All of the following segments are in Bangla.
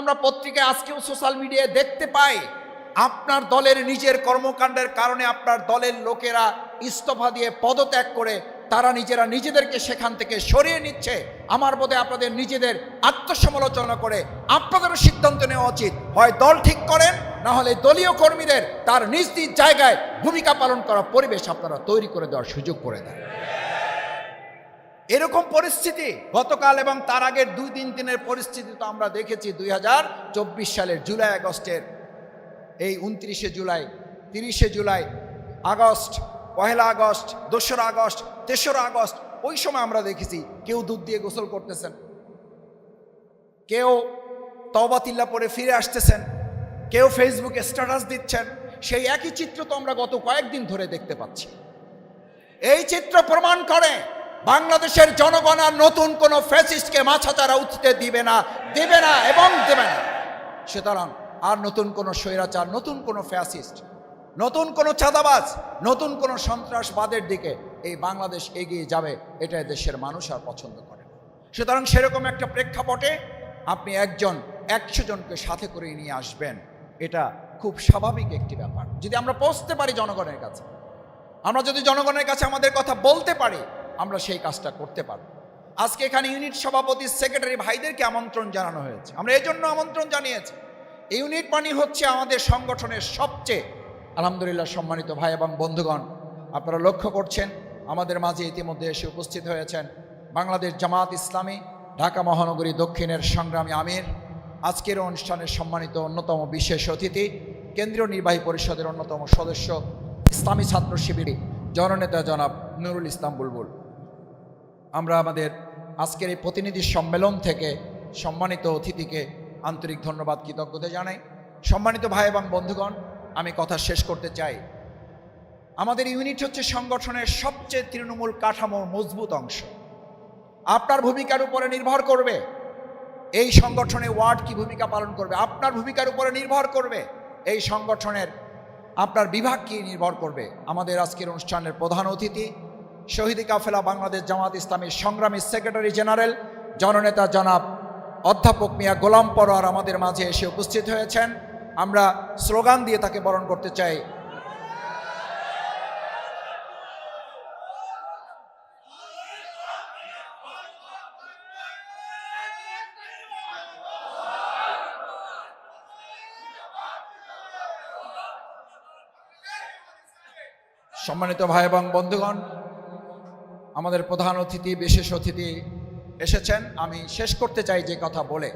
আমরা পত্রিকায় আজকেও সোশ্যাল মিডিয়ায় দেখতে পাই, আপনার দলের নিজের কর্মকাণ্ডের কারণে আপনার দলের লোকেরা ইস্তফা দিয়ে পদত্যাগ করে, তারা নিজেরা নিজেদেরকে সেখান থেকে সরিয়ে নিচ্ছে। আমার বোধে আপনাদের নিজেদের আত্মসমালোচনা করে আপনাদেরও সিদ্ধান্ত নেওয়া উচিত। হয় দল ঠিক করেন, না হলে দলীয় কর্মীদের তার নিজ নিজ জায়গায় ভূমিকা পালন করা পরিবেশ আপনারা তৈরি করে দেওয়ার সুযোগ করে দেন। এরকম পরিস্থিতি। গতকাল এবং তার আগের দুই তিন দিনের পরিস্থিতি তো আমরা দেখেছি দুই হাজার চব্বিশ সালের জুলাই, আগস্টের এই উনত্রিশে জুলাই, তিরিশে জুলাই, আগস্ট, পহেলা আগস্ট, দোসরা আগস্ট, তেসরা আগস্ট, ওই সময় আমরা দেখেছি কেউ দুধ দিয়ে গোসল করতেছেন। কেউ তবাতিল্লা পরে ফিরে আসতেছেন। কেউ ফেসবুকে স্ট্যাটাস দিচ্ছেন। সেই একই চিত্র তো আমরা গত কয়েকদিন ধরে দেখতে পাচ্ছি। এই চিত্র প্রমাণ করে বাংলাদেশের জনগণ আর নতুন কোনো ফ্যাসিস্টকে মাছাচারা উঠতে দিবে না দিবে না এবং দেবে না সুতরাং আর নতুন কোনো স্বৈরাচার, নতুন কোনো ফ্যাসিস্ট, নতুন কোনো চাঁদাবাজ, নতুন কোনো সন্ত্রাসবাদের দিকে এই বাংলাদেশ এগিয়ে যাবে এটা দেশের মানুষ আর পছন্দ করে। সুতরাং সেরকম একটা প্রেক্ষাপটে আপনি একজন, একশো জনকে সাথে করে নিয়ে আসবেন, এটা খুব স্বাভাবিক একটি ব্যাপার যদি আমরা পৌঁছতে পারি জনগণের কাছে, আমরা যদি জনগণের কাছে আমাদের কথা বলতে পারি আমরা সেই কাজটা করতে পারব। আজকে এখানে ইউনিট সভাপতি সেক্রেটারি ভাইদেরকে আমন্ত্রণ জানানো হয়েছে। আমরা এই জন্য আমন্ত্রণ জানিয়েছি। ইউনিট মানি হচ্ছে আমাদের সংগঠনের সবচেয়ে, আলহামদুলিল্লাহ সম্মানিত ভাই এবং বন্ধুগণ, আপনারা লক্ষ্য করছেন, আমাদের মাঝে ইতিমধ্যে এসে উপস্থিত হয়েছেন বাংলাদেশ জামাত ইসলামী, ঢাকা মহানগরী দক্ষিণের সংগ্রামী আমির। আজকের অনুষ্ঠানের সম্মানিত অন্যতম বিশেষ অতিথি, কেন্দ্রীয় নির্বাহী পরিষদের অন্যতম সদস্য, ইসলামী ছাত্র শিবির জননেতা জনাব নুরুল ইসলাম বুলবুল। আমরা আমাদের আজকের এই প্রতিনিধি সম্মেলন থেকে সম্মানিত অতিথিকে আন্তরিক ধন্যবাদ কৃতজ্ঞতা জানাই। সম্মানিত ভাই এবং বন্ধুগণ, আমি কথা শেষ করতে চাই। আমাদের ইউনিট হচ্ছে সংগঠনের সবচেয়ে তৃণমূল কাঠামোর মজবুত অংশ। আপনার ভূমিকার উপরে নির্ভর করবে এই সংগঠনে ওয়ার্ড কি ভূমিকা পালন করবে, আপনার ভূমিকার উপরে নির্ভর করবে এই সংগঠনের আপনার বিভাগ কি নির্ভর করবে। আমাদের আজকের অনুষ্ঠানের প্রধান অতিথি শহীদ কাফেলা বাংলাদেশ জামাত ইসলামীর সংগ্রামী সেক্রেটারি জেনারেল, জননেতা জনাব অধ্যাপক মিয়া গোলাম পরোয়ার আমাদের মাঝে এসে উপস্থিত হয়েছেন। আমরা স্লোগান দিয়ে তাকে বরণ করতে চাই। সম্মানিত ভাই এবং বন্ধুগণ আমাদের প্রধান অতিথি, বিশেষ অতিথি এসেছেন। আমি শেষ করতে চাই যে কথা বলে।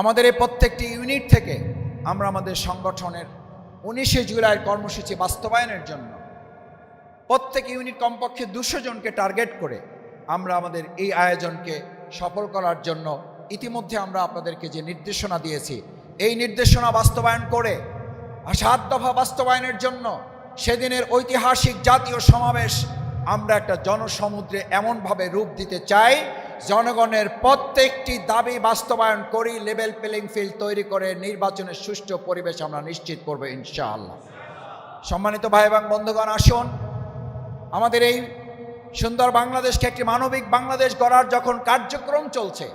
আমাদের এই প্রত্যেকটি ইউনিট থেকে আমরা আমাদের সংগঠনের উনিশে জুলাইয়ের কর্মসূচি বাস্তবায়নের জন্য প্রত্যেক ইউনিট কমপক্ষে দুশো জনকে টার্গেট করে আমরা আমাদের এই আয়োজনকে সফল করার জন্য ইতিমধ্যে আমরা আপনাদেরকে যে নির্দেশনা দিয়েছি, এই নির্দেশনা বাস্তবায়ন করে সাত দফা বাস্তবায়নের জন্য সেদিনের ঐতিহাসিক জাতীয় সমাবেশ আমরা একটা জনসমুদ্রে এমনভাবে রূপ দিতে চাই, জনগণের প্রত্যেকটি দাবি বাস্তবায়ন করি লেভেল প্লেইং ফিল্ড তৈরি করে নির্বাচনের সুষ্ঠু পরিবেশ আমরা নিশ্চিত করব ইনশাআল্লাহ। সম্মানিত ভাই এবং বন্ধুগণ, আসুন। আমাদের এই সুন্দর বাংলাদেশকে একটি মানবিক বাংলাদেশ গড়ার যখন কার্যক্রম চলছে,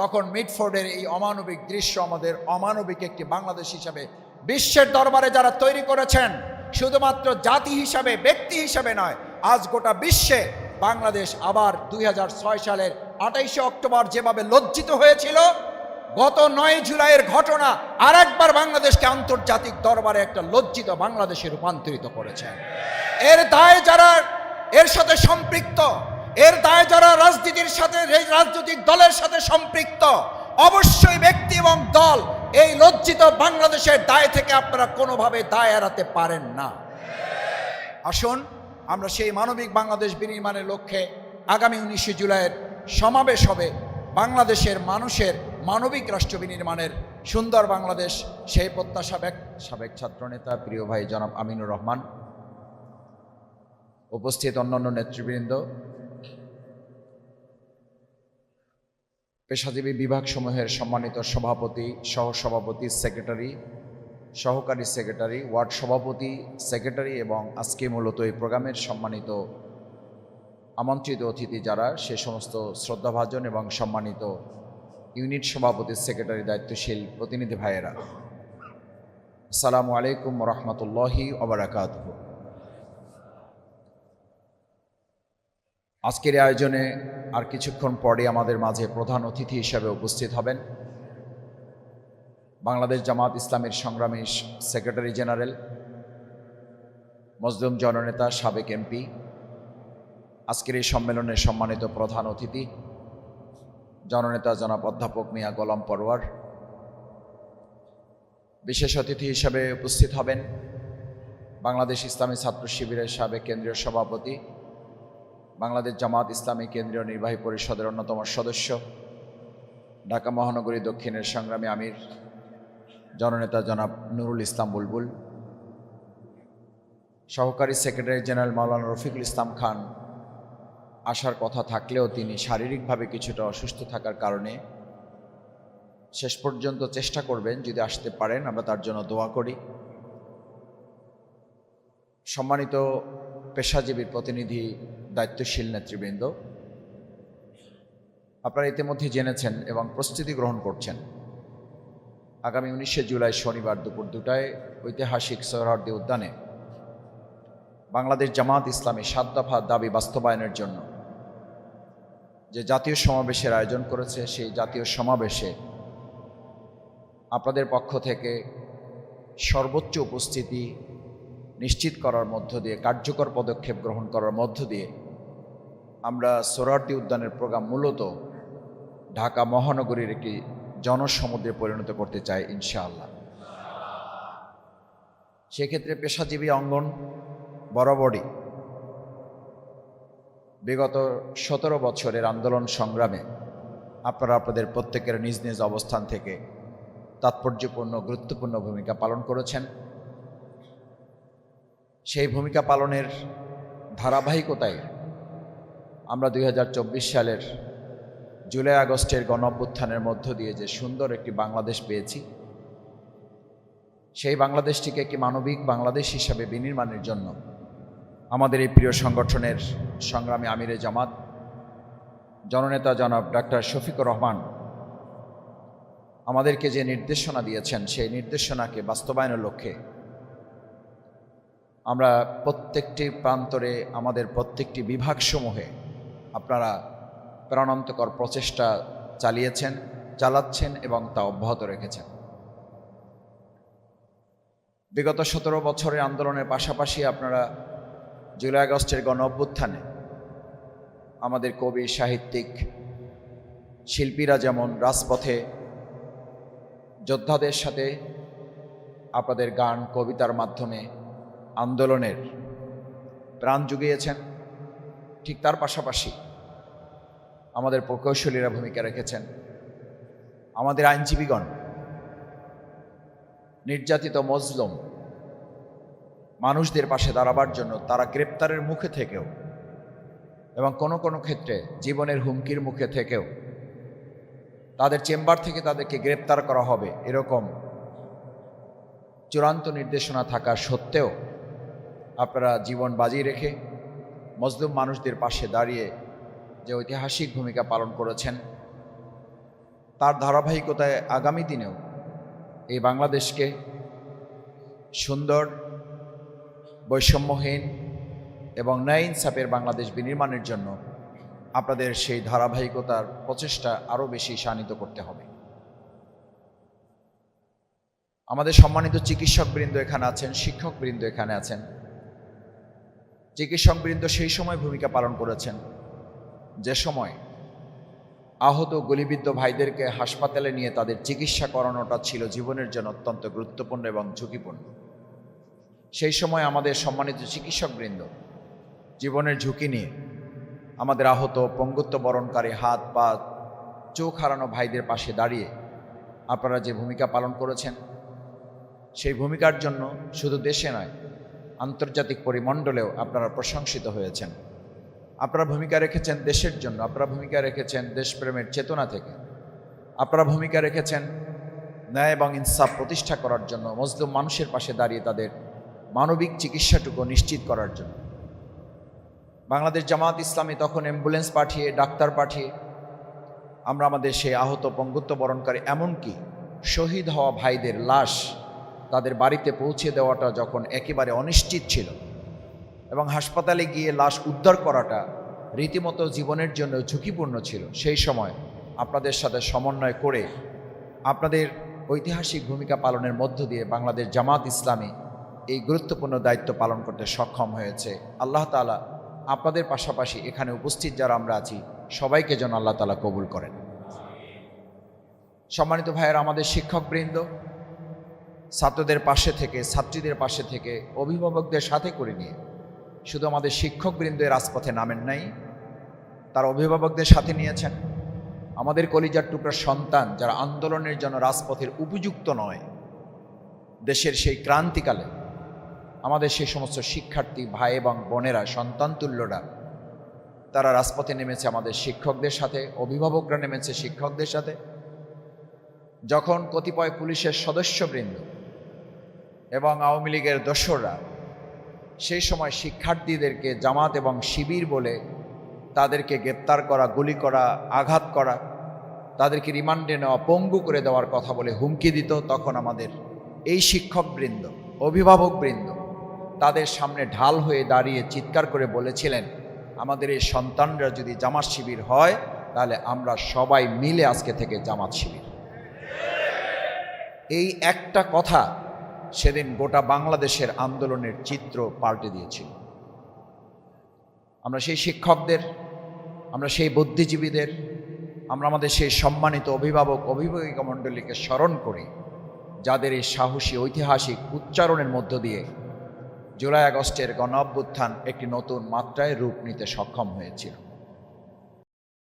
তখন মিডফোর্ডের এই অমানবিক দৃশ্য আমাদের অমানবিক একটি বাংলাদেশ হিসাবে বিশ্বের দরবারে যারা তৈরি করেছেন, শুধুমাত্র জাতি হিসাবে, ব্যক্তি হিসাবে নয় আজ গোটা বিশ্বে বাংলাদেশ আবার দুই হাজার ছয় সালের আঠাইশে অক্টোবর যেভাবে লজ্জিত হয়েছিল, গত নয় জুলাইয়ের ঘটনা আর একবার বাংলাদেশকে আন্তর্জাতিক দরবারে একটা লজ্জিত বাংলাদেশে রূপান্তরিত করেছে। এর দায় যারা এর সাথে সম্পৃক্ত, এর দায় যারা রাজনীতির সাথে রাজনৈতিক দলের সাথে সম্পৃক্ত, অবশ্যই ব্যক্তি এবং দল এই লজ্জিত বাংলাদেশের দায় থেকে আপনারা কোনোভাবে দায় এড়াতে পারেন না। আসুন আমরা সেই মানবিক বাংলাদেশ বিনির্মাণের লক্ষ্যে আগামী উনিশে জুলাইয়ের সমাবেশ হবে বাংলাদেশের মানুষের মানবিক রাষ্ট্র বিনির্মাণের সুন্দর বাংলাদেশ, সেই প্রত্যাশা সাবেক ছাত্রনেতা প্রিয় ভাই জনাব আমিনুর রহমান, উপস্থিত অন্যান্য নেতৃবৃন্দ, পেশাজীবী বিভাগসমূহের সম্মানিত সভাপতি, সহসভাপতি, সেক্রেটারি সহকারী সেক্রেটারি, ওয়ার্ড সভাপতি, সেক্রেটারি এবং আজকে মূলত এই প্রোগ্রামের সম্মানিত আমন্ত্রিত অতিথি যারা, সে সমস্ত শ্রদ্ধাভাজন এবং সম্মানিত ইউনিট সভাপতি সেক্রেটারি দায়িত্বশীল প্রতিনিধি ভাইয়েরা। আসসালামু আলাইকুম রহমতুল্লাহি ওবরাকাত আজকের আয়োজনে আর কিছুক্ষণ পরে আমাদের মাঝে প্রধান অতিথি হিসাবে উপস্থিত হবেন। বাংলাদেশ জামাত ইসলামের সংগ্রামী সেক্রেটারি জেনারেল, মজলুম জননেতা, সাবেক এমপি, আজকের এই সম্মেলনের সম্মানিত প্রধান অতিথি, জননেতা জনাব অধ্যাপক মিয়া গোলাম পরোয়ার। বিশেষ অতিথি হিসাবে উপস্থিত হবেন বাংলাদেশ ইসলামী ছাত্র শিবিরের সাবেক কেন্দ্রীয় সভাপতি, বাংলাদেশ জামাত ইসলামী কেন্দ্রীয় নির্বাহী পরিষদের অন্যতম সদস্য, ঢাকা মহানগরী দক্ষিণের সংগ্রামী আমির জননেতা জনাব নুরুল ইসলাম বুলবুল, সহকারী সেক্রেটারি জেনারেল মাওলানা রফিকুল ইসলাম খান, আসার কথা থাকলেও তিনি শারীরিকভাবে কিছুটা অসুস্থ থাকার কারণে শেষ পর্যন্ত চেষ্টা করবেন যদি আসতে পারেন, আমরা তার জন্য দোয়া করি। সম্মানিত পেশাজীবীর প্রতিনিধি, দায়িত্বশীল নেতৃবৃন্দ, আপনারা ইতিমধ্যে জেনেছেন এবং প্রস্তুতি গ্রহণ করছেন। আগামী উনিশে জুলাই শনিবার দুপুর দুটায় ঐতিহাসিক সোহরার্দি উদ্যানে বাংলাদেশ জামাত ইসলামী সাত দফা দাবি বাস্তবায়নের জন্য যে জাতীয় সমাবেশের আয়োজন করেছে, সেই জাতীয় সমাবেশে আপনাদের পক্ষ থেকে সর্বোচ্চ উপস্থিতি নিশ্চিত করার মধ্য দিয়ে, কার্যকর পদক্ষেপ গ্রহণ করার মধ্য দিয়ে আমরা সোরারদি উদ্যানের প্রোগ্রাম মূলত ঢাকা মহানগরীর একটি জনসমুদ্রে পরিণত করতে চাই ইনশাআল্লাহ। সেক্ষেত্রে পেশাজীবী অঙ্গন বরাবরই বিগত সতেরো বছরের আন্দোলন সংগ্রামে আপনারা আপনাদের প্রত্যেকের নিজ নিজ অবস্থান থেকে তাৎপর্যপূর্ণ, গুরুত্বপূর্ণ ভূমিকা পালন করেছেন। সেই ভূমিকা পালনের ধারাবাহিকতায় আমরা দু হাজার চব্বিশ সালের জুলাই আগস্টের গণ অভ্যুত্থানের মধ্য দিয়ে যে সুন্দর একটি বাংলাদেশ পেয়েছি, সেই বাংলাদেশটিকে একটি মানবিক বাংলাদেশ হিসাবে বিনির্মাণের জন্য আমাদের এই প্রিয় সংগঠনের সংগ্রামী আমিরে জামাত, জননেতা জনাব ডাক্তার শফিকুর রহমান আমাদেরকে যে নির্দেশনা দিয়েছেন, সেই নির্দেশনাকে বাস্তবায়নের লক্ষ্যে আমরা প্রত্যেকটি প্রান্তরে, আমাদের প্রত্যেকটি বিভাগসমূহে আপনারা প্রাণান্তকর প্রচেষ্টা চালিয়েছেন, চালাচ্ছেন এবং তা অব্যাহত রেখেছেন। বিগত সতেরো বছরের আন্দোলনের পাশাপাশি আপনারা জুলাই আগস্টের গণ অভ্যুত্থানে আমাদের কবি, সাহিত্যিক, শিল্পীরা যেমন রাজপথে যোদ্ধাদের সাথে আপনাদের গান, কবিতার মাধ্যমে আন্দোলনের প্রাণ জুগিয়েছেন, ঠিক তার পাশাপাশি আমাদের প্রকৌশলীরা ভূমিকা রেখেছেন। আমাদের আইনজীবীগণ, নির্যাতিত মজলুম মানুষদের পাশে দাঁড়াবার জন্য তারা গ্রেপ্তারের মুখে থেকেও এবং কোনো কোনো ক্ষেত্রে জীবনের হুমকির মুখে থেকেও তাদের চেম্বার থেকে তাদেরকে গ্রেপ্তার করা হবে এরকম চূড়ান্ত নির্দেশনা থাকা সত্ত্বেও আপনারা জীবন বাজি রেখে মজলুম মানুষদের পাশে দাঁড়িয়ে যে ঐতিহাসিক ভূমিকা পালন করেছেন। তার ধারাবাহিকতায় আগামী দিনেও এই বাংলাদেশকে সুন্দর, বৈষম্যহীন এবং ন্যায় ইনসাফের বাংলাদেশ বিনির্মাণের জন্য আপনাদের সেই ধারাবাহিকতার প্রচেষ্টা আরও বেশি শানিত করতে হবে। আমাদের সম্মানিত চিকিৎসকবৃন্দ এখানে আছেন, শিক্ষকবৃন্দ এখানে আছেন। চিকিৎসকবৃন্দ সেই সময় ভূমিকা পালন করেছেন। যে সময় আহত গুলিবিদ্ধ ভাইদেরকে হাসপাতালে নিয়ে তাদের চিকিৎসা করানোটা ছিল জীবনের জন্য অত্যন্ত গুরুত্বপূর্ণ এবং ঝুঁকিপূর্ণ। সেই সময় আমাদের সম্মানিত চিকিৎসকবৃন্দ, জীবনের ঝুঁকি নিয়ে আমাদের আহত পঙ্গুত্ব বরণকারী হাত, পা, চোখ হারানো ভাইদের পাশে দাঁড়িয়ে আপনারা যে ভূমিকা পালন করেছেন, সেই ভূমিকার জন্য শুধু দেশে নয়, আন্তর্জাতিক পরিমণ্ডলেও আপনারা প্রশংসিত হয়েছেন। আপনারা ভূমিকা রেখেছেন দেশের জন্য, আপনারা ভূমিকা রেখেছেন দেশপ্রেমের চেতনা থেকে, আপনারা ভূমিকা রেখেছেন ন্যায় এবং ইনসাফ প্রতিষ্ঠা করার জন্য, মজলুম মানুষের পাশে দাঁড়িয়ে তাদের মানবিক চিকিৎসাটুকু নিশ্চিত করার জন্য। বাংলাদেশ জামাত ইসলামী তখন অ্যাম্বুলেন্স পাঠিয়ে, ডাক্তার পাঠিয়ে, আমরা আমাদের সেই আহত পঙ্গুত্ব বরণকারী এমনকি শহীদ হওয়া ভাইদের লাশ তাদের বাড়িতে পৌঁছে দেওয়াটা যখন একেবারে অনিশ্চিত ছিল এবং হাসপাতালে গিয়ে লাশ উদ্ধার করাটা রীতিমতো জীবনের জন্য ঝুঁকিপূর্ণ ছিল। সেই সময় আপনাদের সাথে সমন্বয় করে আপনাদের ঐতিহাসিক ভূমিকা পালনের মধ্য দিয়ে বাংলাদেশ জামাত ইসলামী এই গুরুত্বপূর্ণ দায়িত্ব পালন করতে সক্ষম হয়েছে। আল্লাহ তালা আপনাদের পাশাপাশি এখানে উপস্থিত যারা আমরা আছি, সবাইকে যেন আল্লাহ তালা কবুল করেন। সম্মানিত ভাইয়ের, আমাদের শিক্ষকবৃন্দ, ছাত্রদের পাশে থেকে, ছাত্রীদের পাশে থেকে, অভিভাবকদের সাথে করে নিয়ে শুধু আমাদের শিক্ষকবৃন্দ রাজপথে নামেন নাই, তার অভিভাবকদের সাথে নিয়েছেন। আমাদের কলিজার টুকরা সন্তান যারা আন্দোলনের জন্য রাজপথের উপযুক্ত নয়, দেশের সেই ক্রান্তিকালে আমাদের সেই সমস্ত শিক্ষার্থী ভাই এবং বোনেরা, সন্তান তুল্যরা, তারা রাজপথে নেমেছে আমাদের শিক্ষকদের সাথে, অভিভাবকরা নেমেছে শিক্ষকদের সাথে। যখন কতিপয় পুলিশের সদস্যবৃন্দ এবং আওয়ামী লীগের দোসররা সেই সময় শিক্ষার্থীদেরকে জামাত এবং শিবির বলে তাদেরকে গ্রেপ্তার করা, গুলি করা, আঘাত করা, তাদেরকে রিমান্ডে নেওয়া, পঙ্গু করে দেওয়ার কথা বলে হুমকি দিত তখন আমাদের এই শিক্ষকবৃন্দ, অভিভাবকবৃন্দ তাদের সামনে ঢাল হয়ে দাঁড়িয়ে চিৎকার করে বলেছিলেন, আমাদের এই সন্তানরা যদি জামাত শিবির হয়, তাহলে আমরা সবাই মিলে আজকে থেকে জামাত শিবির। এই একটা কথা সেদিন গোটা বাংলাদেশের আন্দোলনের চিত্র পাল্টে দিয়েছিল। আমরা সেই শিক্ষকদের, আমরা সেই বুদ্ধিজীবীদের, আমরা আমাদের সেই সম্মানিত অভিভাবক অভিভাবিকা মণ্ডলীকে স্মরণ করি, যাদের এই সাহসী ঐতিহাসিক উচ্চারণের মধ্য দিয়ে জুলাই আগস্টের গণ একটি নতুন মাত্রায় রূপ নিতে সক্ষম হয়েছিল।